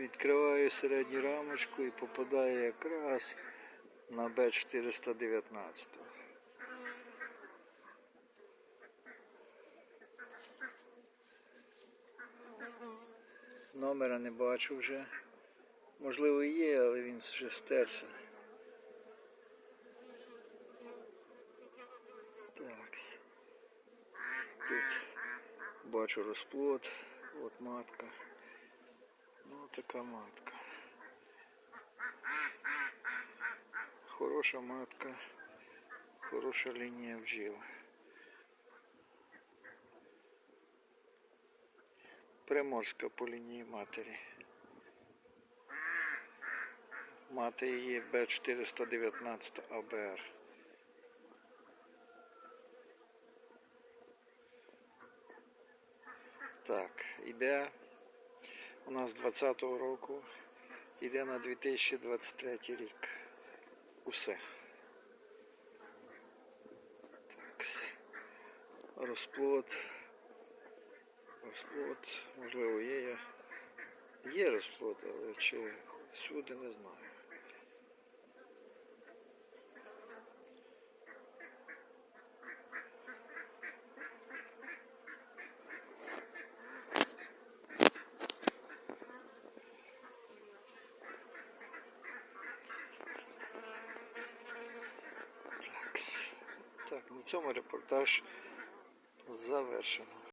Відкриваю середню рамочку і попадає якраз на Б419. Номера не бачу вже. Можливо є, але він вже стерся. Так. Тут бачу розплод. От матка. Така матка. Хороша матка. Хороша лінія бджіл. Приморська по лінії матері. Мати її Б419 АБР. Так, іде у нас 20-го року, йде на 2023 рік. Усе. Так. Розплод. Розплод, можливо, є. Є розплод, але чи всюди не знаю. Так, так, на цьому репортаж завершено.